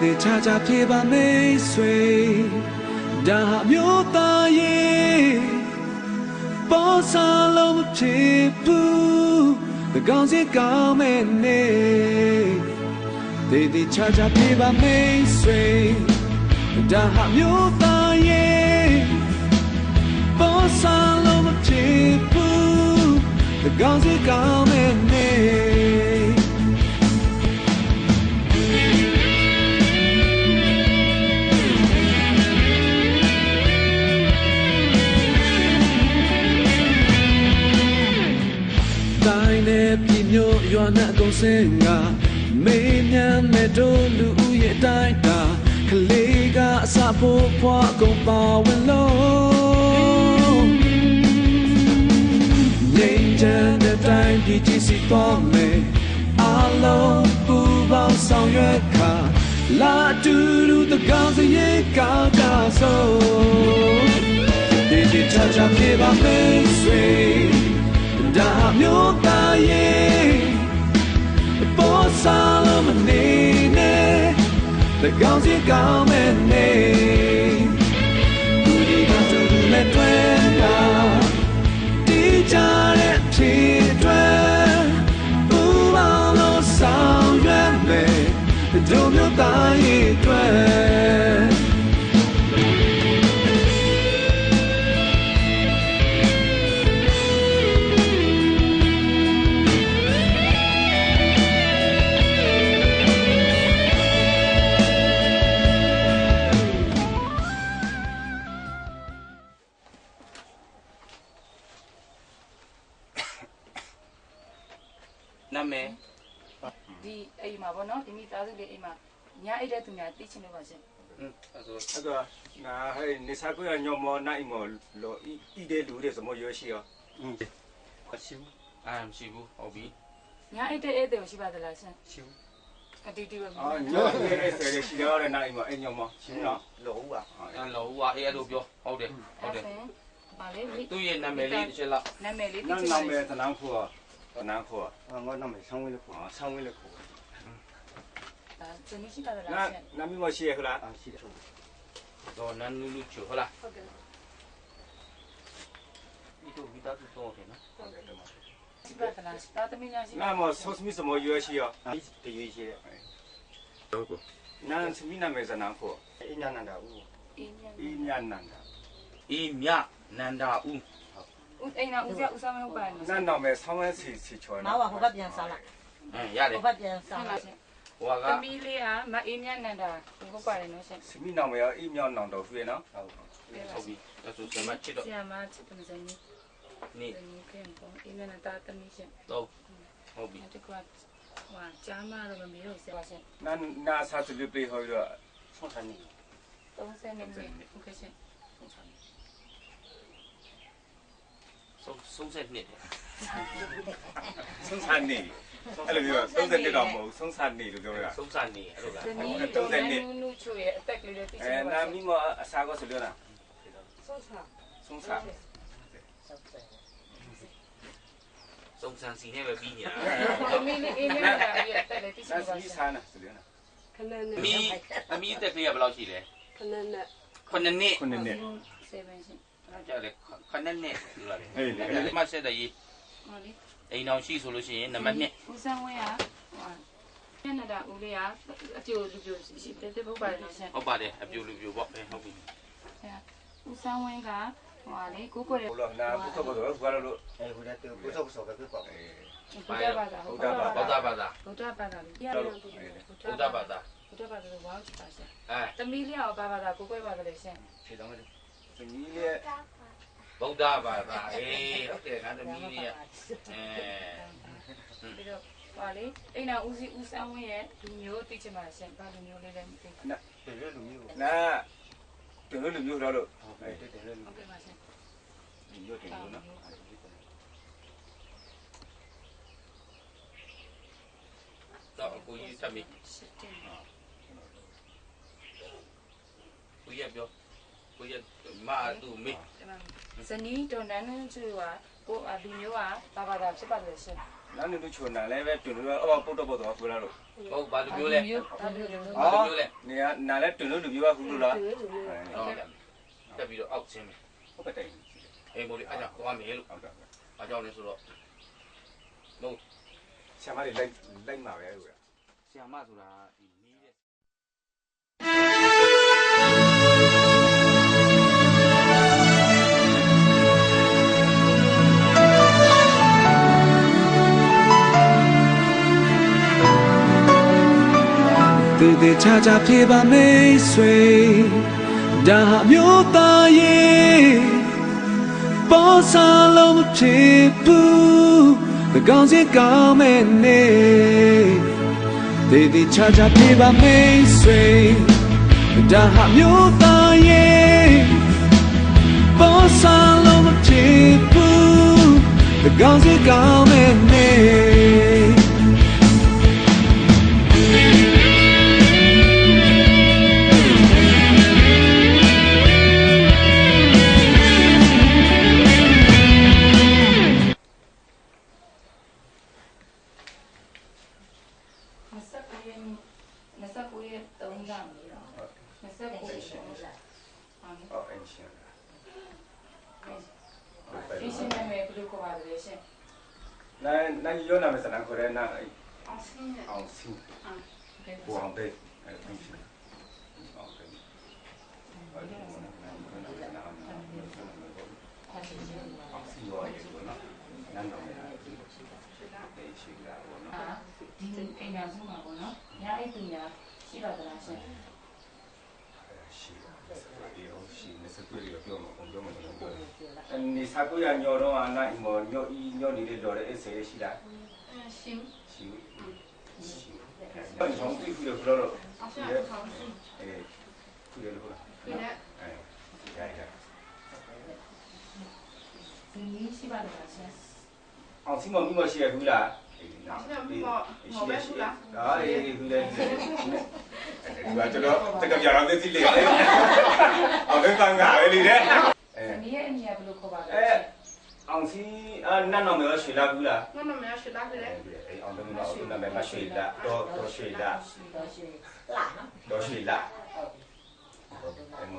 သေးချာချာပြေပါမိတ်ဆွေဒါဟာမျိုးသားရဲ့ပေါ်စားလုံးမဖြစ်ဘူးသကောင်းစီကောင်းမဲ့နေသေးသေးချာချာပြေပါမိတ်ဆွေဒါဟာမျိုးသားရဲ့ပေါ်စားလုံးမဖြစ်ဘူးသကောင်းစီကောင်းမဲ့ ဖို့ဖွားအကုန်ပါဝင်လို့ငိမ့်ချမ်းတဲ့တိုင်းပြည်ကြီးစီသွားမယ်အလုံးပူပေါင်းဆောင်ရွက်ခါလာတူတူတကောင်းစရဲ့ကောင်းတာဆိုဒီဒီချာချာပြေပါမယ်ဆွေဒါမျိုးသားရဲ့ပေါ်စားလို့မနေနဲ့တကောင်းစီကော ပေါ့နော်ဒီမိသားစုလေးအိမ်မှာညာအိတ်တဲ့သူများသိချင်လို့ပါရှင်အဲ့တော့အဲ့တော့နာဟဲ့နေစာကိုရညောမနိုင်မလို့ဤတဲ့လူတွေစမရရှိရောမရှိဘူးအာမရှိဘူးဟုတ်ပြီညာအိတ်တဲ့အဲ့တဲ့ရှိပါသလားရှင်ရှိဘူးအတူတူပဲ။အော်ညောင်းနေတဲ့ဆယ်လေးရှိရတဲ့နိုင်မှာအညောင်းမရှင်းလား။လောဟူပါ။အဲလောဟူပါအဲအဲ့လိုပြောဟုတ်တယ်ဟုတ်တယ်။ပါလေသူရဲ့နာမည်လေးတစ်ချက်လောက်နာမည်လေးတစ်ချက်နာမည်သနန်းခေါ်သနန်းခေါ်ငါငေါနာမည်ဆောင်းဝင်းလေးခေါ်ဆောင်းဝင်းလေးခေါ် နီးရှိပါသလား 那 ရှင် 那没么写回来，啊，是的。 တော့နန်းနူးလူချိုဟုတ်လား ဟုတ်ကဲ့ ဒီတော့မိသားစုတော့တယ်နော် ရှိပါသလားသာသမီညာရှိပါ 那么说什么什么游戏啊？啊，得有一些， ဟုတ်ကော 那是闽南没是南湖，一年难的五， အင်းညာ 一年南的。 အေးမြနန္ဒာဦး ဦးအိမ်နာဦးစဦးဆောင်မဟုတ်ပါဘူး 那那么上面去去穿 မဝဟိုဘက်ပြန်စားလိုက် အဲရတယ် ဟိုဘ ဟိုကသမီးလေးကမအေးမြတ်နန္ဒာကိုပါတယ်နော်ရှင်သမီးနောင်မရအေးမြောက်နောင်တော်ဖြစ်နော်ဟုတ်ဟုတ်ပြီဒါဆိုဆရာမချစ်တော့ဆရာမချစ်တယ်ဇနီးนี่นี่เพิ่นก็อีเมลน่ะตาตะมีရှင်ဟုတ်ဟုတ်ပြီတကွာဟိုကကြားမတော့မမေတော့ဆရာရှင်နာနာစာစလူပေးဟောရဆုံးဆန်နေ30နေနေโอเคရှင်ဆုံးဆန်နေဆုံးဆုံးဆက်နေတယ် ဆုံးဆန်နေအဲ့လိုပြောသုံးဆက်နှစ်တော့မဟုတ်ဆုံးဆန်နေလို့ပြောရတာဆုံးဆန်နေအဲ့လိုလားသုံးဆက်နှစ်နူးနူးချွေအသက်ကလေးလေးသိချင်ပါအဲနာမီမအစာကောဆိုလို့လားဆုံးဆန်ဆုံးဆန်ဆုံးဆန်စီနေပဲပြီးညာအမီနေအင်းနေတာပြည့်တက်လေသိချင်ပါလားဆန်နာဆိုလို့လားခဏနဲ့အမီအမီတက်ကလေးကဘယ်လောက်ရှိလဲခဏနဲ့ခဏနဲ့ခဏနဲ့7ရှင်အဲ့ဒါကြလေခဏနဲ့လို့လားလေအဲ့ဒီမှာဆက်တဲ့ ဟုတ်လေအိမ်တော်ရှိဆိုလို့ရှိရင်နံပါတ်1ဦးစန်းဝင်းကဟိုကနဒါဦးလေးကအပြိုလူပြိုရှိတယ်တပုတ်ပါတယ်ဆရာဟုတ်ပါတယ်အပြိုလူပြိုပေါ့အဲဟုတ်ပြီဆရာဦးစန်းဝင်းကဟိုကလေကိုကိုရဲ့ဟိုလောနာပုစဘောတော့ဘာလို့အဲဟိုတဲ့ပုစဘောဆောက်ကပြပေါ့အဲဘုရားဘာသာဘုရားဘာသာဘုရားဘာသာဘုရားဘာသာဘုရားဘာသာဘုရားဘာသာဝါချပါဆရာအဲတမီးလေးကဘာဘာသာကိုကိုရဲ့ဘာသာလဲဆရာဖြေတော့မယ်တမီးလေး ဗုဒ္ဓဘာသာအေးဟုတ်တယ်ငါသမီးလေးကအဲပြီးတော့ပါလေအိမ်တော်ဦးစီးဦးဆောင်ဝင်းရဲ့လူမျိုးသိချင်ပါရှင်ဘာလူမျိုးလေးလဲမသိဘူးနာတယ်လူမျိုးနာတယ်လူမျိုးတော့လို့ဟုတ်တယ်တယ်လူမျိုးဟုတ်ကဲ့ပါရှင်လူမျိုးတယ်လို့နော်တော့အကူကြီးသမီးကိုရပြော ကိုကြီးမတူမေးဇနီးတော်နန်းနန်းကျွေးကကိုအလူမျိုးကဘာဘာသာဖြစ်ပါတယ်ရှင်နားနေလို့ချုံနာလဲပဲတွင်လို့အော်ပုတ်တော့ပုတ်တော့ဘူးလားလို့ဟုတ်ဘာလိုမျိုးလဲဘာလိုမျိုးလဲနေကနားလဲတွင်လို့လူပြောဘူးလို့လားဟုတ်တက်ပြီးတော့အောက်ချင်းမယ်ဟုတ်ကဲ့တိုင်အေးမို့လေအားကြောင့်သွားမယ်လို့ဟုတ်ကဲ့အားကြောင့်လဲဆိုတော့ဆရာမတွေလိုက်လိုက်မှာပဲဟုတ်လားဆရာမဆိုတာဒီ တဲ့တေတေချာချာဖြေပါမိတ်ဆွေဒါဟာမျိုးသားရဲ့ပေါ်စားလုံးမဖြစ်ဘူးသကောင်းစီကောင်းမဲ့နေတေတေချာချာဖြေပါမိတ်ဆွေဒါဟာမျိုးသားရဲ့ပေါ်စားလုံးမဖြစ်ဘူးသကောင်းစီကောင်းမဲ့နေ နိုင်နိုင်ရောနာမစနခေါ်တဲ့နာအောင်စင်းရဲ့အောင်စင်းအာဘူအောင်တဲ့အဲအင်ရှင်အော်ကဲဟုတ်တ ရှိနေစတွေ့ရပြောမှာပြောမှာတော့ပြောတယ်အနေစာကိုရညောတော့အနိုင်မောညောဤညောနေတဲ့လော်တဲ့ဆေးရှိလားရှင်ရှိရှိအဲ့ဒီဆောင်တွေ့ပြီးတော့ပြောတော့အောင်စင်းအောင်စင်းအဲသူရလို့လားဒီနဲ့အဲရရဒီนี้ရှိပါသလားရှင်အောင်စီမမိမရှိရဘူးလား ဒါရေဒီလေဒီကကျွန်တော်တကပြတော့သိသိလေးလေအဘယ်ကငါလေးလေအဲမိရဲ့အမြဲဘယ်လိုခေါ်ပါလဲအဲအောင်စီအနတ်နော်မေရွှေလာဘူးလားနတ်နော်မေရွှေလာတယ်အဲအောင်လုံးနော်နတ်မေရွှေလာတော့တော့ရွှေလာတော့ရွှေလာနော်တော့ရွှေလာအဲမ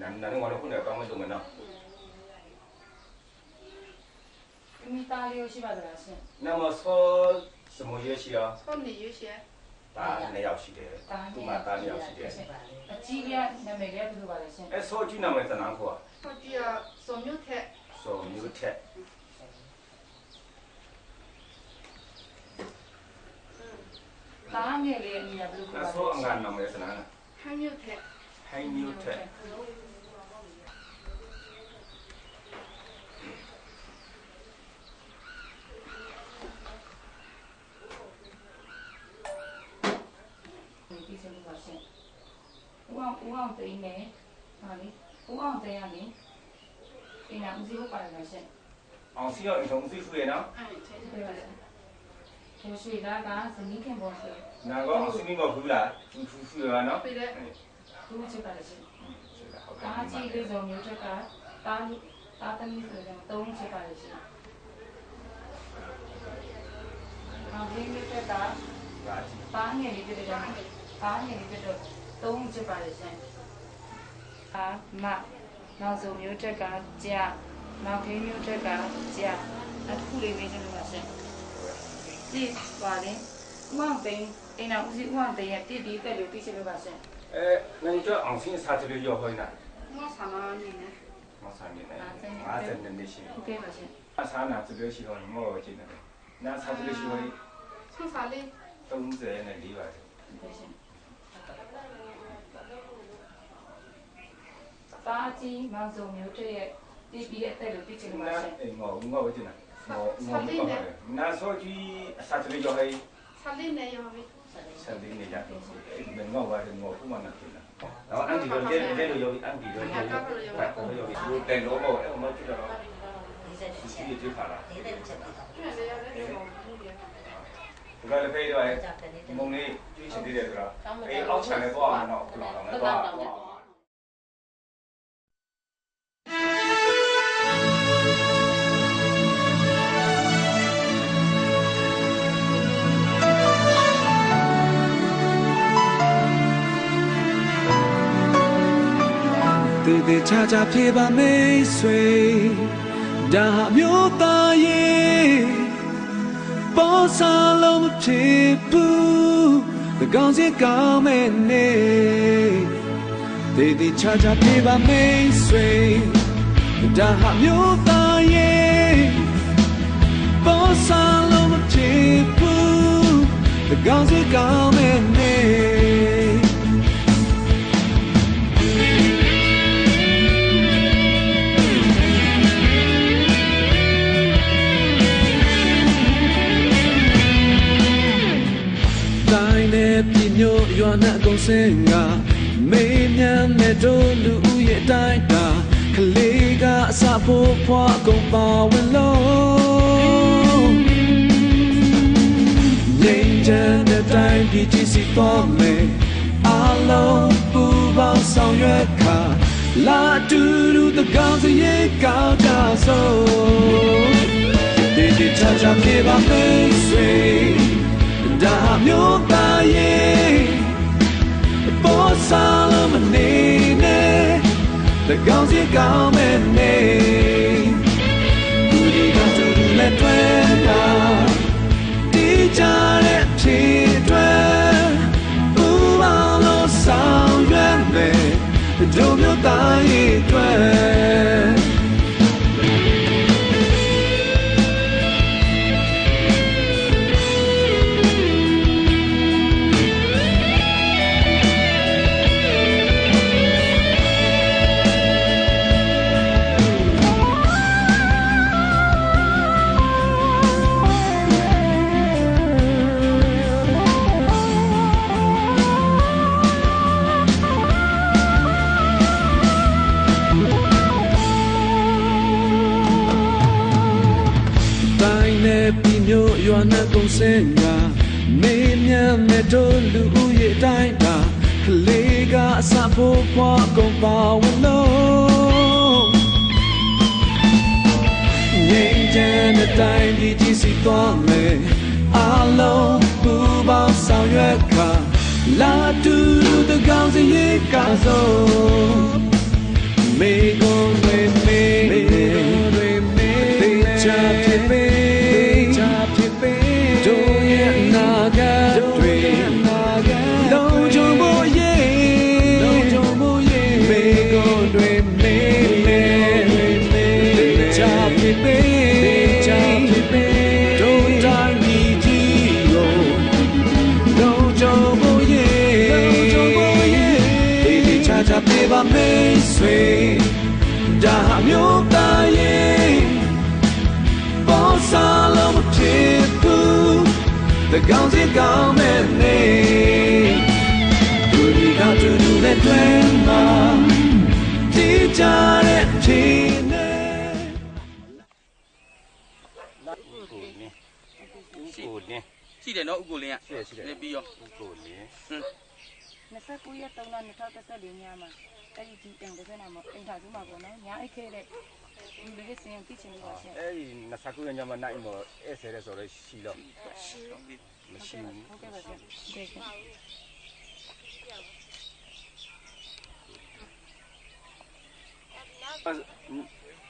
နန်းနန်းကတော့ခုနကကောင်းမဆုံးမနော် မိသားလေးရှိပါသလားရှင် 那么说什么乐器啊？说你有些，打那要系的，都嘛打那要系的。 အကြီးကနာမည်ကဘယ်လိုပါလဲရှင် 哎，说句那么在哪块？说句啊，手牛腿，说牛铁， တားငယ်လေးအညီကဘယ်လိုခေါ် 那 ပါလဲ 说俺那么在哪呢？还牛腿，还牛铁， ဦးအောင်ဦးအောင်သိန်းနဲ့ဟာလေဦးအောင်သိန်းကလေတင်တာဦးစီးဟုတ်ပါတယ်လို့ရှင့်အောင်စီရောအဆုံးစီဖူရနော်အဲ့ထဲထဲပါကိုရှိတာကဇနီးခင်ပေါ်ရှိနာကောအစနီးမဘူးလားသူဖူဖူရနော်ပြည့်တယ်သူချစ်ပါတယ်ရှင့်ဒါကြီးလေးစုံမျိုးချက်ကတာတာသမီးဆိုရင်တုံးချစ်ပါတယ်ရှင့်အောင်လေးမျိုးချက်ကတာငယ်လေးပြည့်တယ်တာငယ်လေးပြည့်တော့ 东这边的先。啊，妈，老祖没有这个家，老天没有这个家，那土里没这个东是。你话的，我们，那我是我们，地地留地些留。哎，那你叫昂先啥这个要好呢？我呢？我呢？啊，真的那些。OK，那啥哪子表示？我记得，那？从啥里？东子那里吧。不行。 သားကြီးမောင်စုံမျိုးတွေ့ရဲ့တီးပြီးတဲ့အသက်လို့သိချင်ပါရှင်။ငေါငေါဝေးချင်တာ။ငေါငေါမပါပါ။နာဆိုကြီးအစာတွေရောဟဲ့။ဆန်လေးနေရောဟဲ့။ဆန်လေးနေကြတယ်။ဒီငေါဝါတယ်ငေါခုမှနာတယ်လား။တော့အန်တီရောကျဲကျဲလို့ရောအန်တီရောကျဲလို့ရော။ဟုတ်ရောဒီတိုင်တော့ပေါ့အဲ့မကြည့်တော့။ဒီစီးတွေခါလာ။ဒီတဲ့ချက်ပါ။ဒီလေရတဲ့ငေါဘူးပြ။ဒီကလည်းဖေးတော့မုံလေးကျွေးချင်သေးတယ်ဆိုတော့အဲအောက်ချန်လည်းသွားအောင်တော့ပြန်တော့လည်းသွားအောင် တေတေချာချာပြေပါမိတ်ဆွေဒါဟာမျိုးသားရဲ့ပေါ်စားလုံးမဖြစ်ဘူးတကောင်စီကောင်းမဲ့နေတေတေချာချာပြေပါမိတ်ဆွေဒါဟာမျိုးသားရဲ့ပေါ်စားလုံးမဖြစ်ဘူးတကောင်စီကောင်းမဲ့ ရွာနဲ့အကုန်စင်ကမေးမြန်းတဲ့တို့လူဦးရဲ့အတိုင်းတာကလေးကအစဖို့ဖွားအကုန်ပါဝင်လို့ငိမ့်ချမ်းတဲ့တိုင်းပြည်ကြီးစီပေါ်မယ်အလုံးပူပေါင်းဆောင်ရွက်ခါလာတူတူတကောင်းစရဲ့ကောင်းကြဆိုဒီဒီချာချာပြေပါမိတ်ဆွေဒါမျိုးသားရဲ့ တကောင်းစီကောင်းမဲ့နေဒီဒီကတူတူလက်တွဲတာဒီကြတဲ့ဖြစ်တွဲဘူ စင်ကမေးမြန်းမဲ့တို့လူဦးရဲ့အတိုင်းတာကလေးကအစဖို့ဖွားကုန်ပါဝင်လို့ငိမ့်ချမ်းတဲ့တိုင်းဒီကြီးစီသွားမယ်အလုံးပူပေါင်းဆောင်ရွက်ခါလာတူတကောင်းစီရဲ့ကဆိုမေကုန် တကောင်းစီကောင်းမဲ့နေသူဒီကတူတူနဲ့တွဲမှာဒီကြတဲ့ဖြစ်နေကိုလင်းကိုလင်းရှိတယ်နော်ဥကိုလင်းကရှိတယ်ရှိတယ်နေပြီးရောကိုလင်း29ရက်3လ2014ညမှာအဲ့ဒီဒီအိမ်တစ်စက်နာမှာအိမ်ထားစုမှာပေါ့နော်ညာအိတ်ခဲတဲ့ ဒီလေးစင်သိချင်လို့ပါရှင်အဲ့ဒီ29ရက်ညမှာနိုင်မောအဲ့ဆဲတဲ့ဆိုတော့ရှိတော့မရှိဘူးဟုတ်ကဲ့ပါရှင်ဟုတ်ကဲ့ရှင်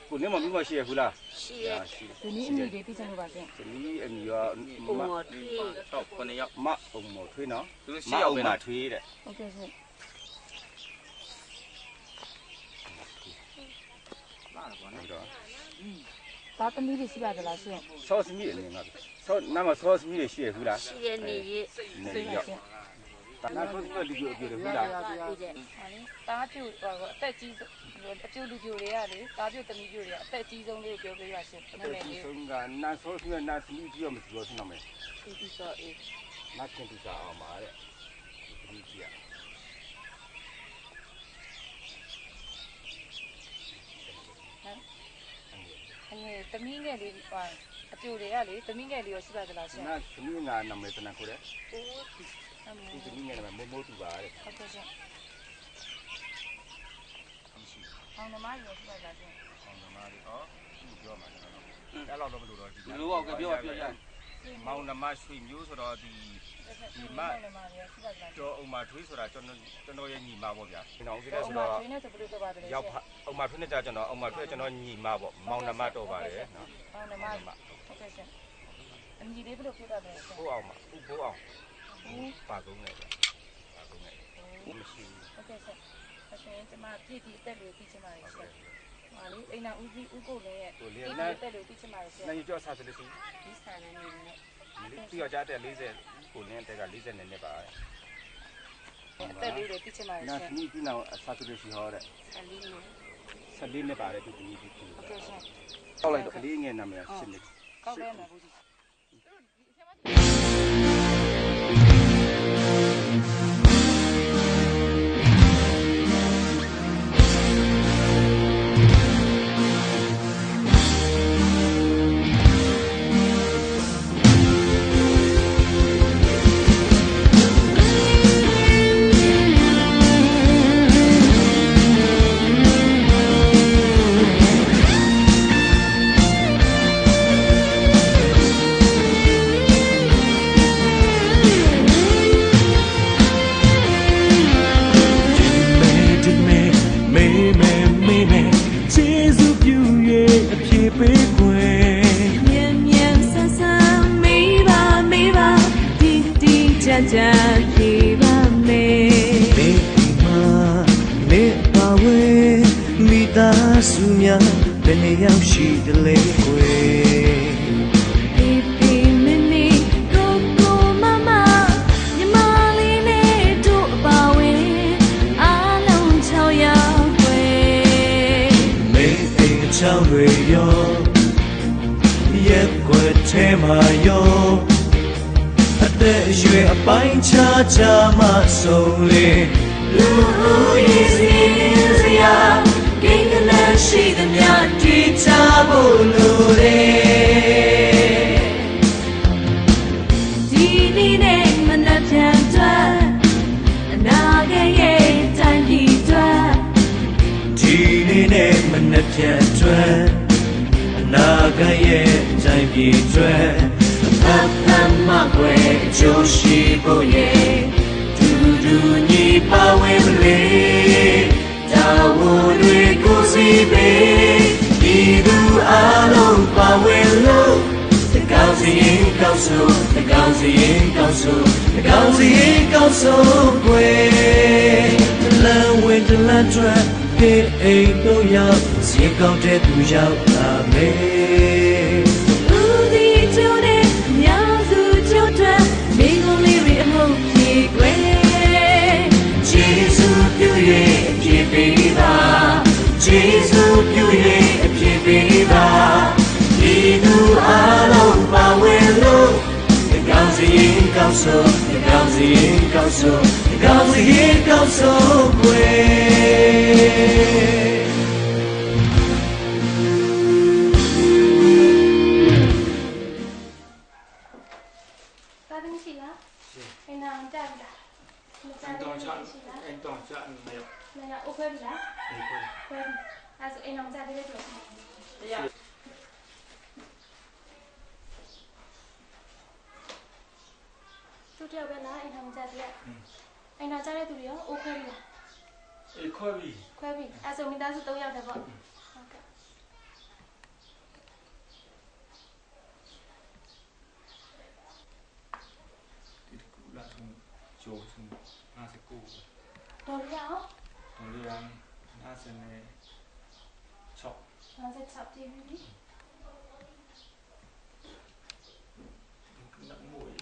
ကိုလင်းမမိမရှိရဘူးလားရှိရရှိဒီနေ့အမိလေးသိချင်လို့ပါရှင်ဒီအမီရောပုံမော်ထွေး6 9ရောက်မအုံမော်ထွေးနော်သူမရှိရောက်အုံပဲမနော်ထွေးတဲ့ဟုတ်ကဲ့ရှင် ဟုတ်တော့ သားသမီးတွေရှိပါသလားရှင်ဆော့စမီအနေငါဆော့နာမဆော့စမီရှိရဘူးလားရှိရနေရနေရောနာဆော့စမီလူကြီးအပြည့်ဘူးလားပြီးတဲ့ဟာလေတားပြူဟိုအသက်ကြီးအပြူလူပြူတွေကလေတားပြူသမီးပြူတွေကအသက်ကြီးဆုံးလေးကိုပြောပြရရှင်နာမည်လေးဆုံးကနာဆော့စမီနာစမီကြီးရောမစီရောစနမယ်ပြီးပြီးတော့အေးနာခင်တူစာအောင်ပါတဲ့ဒီကြီးอ่ အငယ်သမီးငယ်လေးဟာအပြူတွေကလေသမီးငယ်လေးရောရှိပါသလားရှင်နာစမီငါနာမည်တနကိုတဲ့အမေဒီစမီငါနာမည်မိုးမိုးတူပါတဲ့ဟုတ်ကဲ့ရှင်အောင်နမရောရှိပါသလားရှင်အောင်သမားလေးဟောပြောမှာနော်အဲ့လောက်တော့မလို့တော့ဒီလူတော့ကပြောပြောရမောင်နှမရွှေမျိုးဆိုတော့ဒီ ညီမနေမှာရရှိပါကြလားတော့ဥမာထွေးဆိုတာကျွန်တော်ကျွန်တော်ရဲ့ညီမပေါ့ဗျာကျွန်တော်ဦးစီးဟုတဲ့တ်ဆိုပါတော့ဒီနေ့ဆိုဘယ်လိုတော့ပါတယ်ရောက်ဖဥမာထွေးနဲ့ကြကျွန်တော်ဥမာထွေးကျွန်တော်ညီမပေါ့မောင်နှမတော့ပါတယ်နော်ဟောင်းနမဟုတ်ကဲ့ရှင်အညီလေးဘယ်လိုဖြစ်တာလဲရှင်ဘိုးအောင်ပါဥဘိုးအောင်ဟုတ်ပါကုန်းနဲ့ဗျာပါကုန်းနဲ့ဦးမရှိဘူးကဲ့ရှင်အရှင်ကျမပြည့်ဒီအသက်လေးကိုသိချင်ပါတယ်ရှင်ဟာလေအိမ်နာဦးစီးဦးကိုလည်းရဲ့ပြည့်ဒီအသက်လေးကိုသိချင်ပါတယ်ရှင်နိုင်ကြောက်စားစလို့ရှိဒီစာနဲ့နေနဲ့ သူရကြတဲ့40ကိုနင်းတဲ့က40နဲ့နဲ့ပါအသက်လေးတွေသိချင်ပါတယ်နာရှင်သူကြီးနောက်အစားစလို့ရှိဟောတဲ့အလေးနဲ့14နဲ့ပါတယ်သူကြီးဒီဟုတ်ကဲ့ရှင်တောက်လိုက်တော့ကလေးငယ်နာမည်ရှင်းနေကောက်လဲမှာဘူးကြီးဒီ ဒီ ဆိုကွယ်လမ်းဝင်တလမ်းထွက်ဒီအိမ်တို့ရောက်စီကောက်တဲ့သူရောက်လာမယ်ဦးဒီကျိုးတဲ့မြောင်စုကျိုးတဲ့မိဂုံလေးတွေအမှုပြေကွယ်ယေရှုပြုရဲ့အပြည့်ပေးပါယေရှုပြုရဲ့အပြည့်ပေးပါဒီသူအလုံးပါဝင်လို့ ဒီကောင်းစီရင်ကောင်းဆိုဒီကောင်းစီရင်ကောင်းဆိုဒီကောင်းစီရင်ကောင်းဆိုွယ် သားသမီးရှိလားအိမ်နာအောင်တက်ပြီလားမတက်တော့ချရှိလားအဲ့တော့ချနေရမင်းကအိုခွဲပြီလားဒီကိုခွဲပြီအဲဆိုအိမ်အောင်တက်သေးတယ်တော့တရားသူတယောက်ပဲလားအိမ်အောင်တက်သေးတယ်အိမ်နာတက်တဲ့သူတွေရောအိုခွဲပြီလားအေးခွဲပြီခွဲပြီအဲဆိုမိသားစု၃ယောက်တည်းပေါ့ဟုတ်ကဲ့ဒီကူလာထုံဂျိုထုံနာစကူတော်ရအောင်တော်လေးရန်နာစနေချော့56ပြည်ပြီနမွေ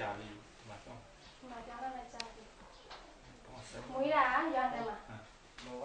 ကြာကြာပြီဒီမှာတော့ဒီမှာကြားလာကြားပြီတော့ဆက်မွေးတာရတယ်မှာမောက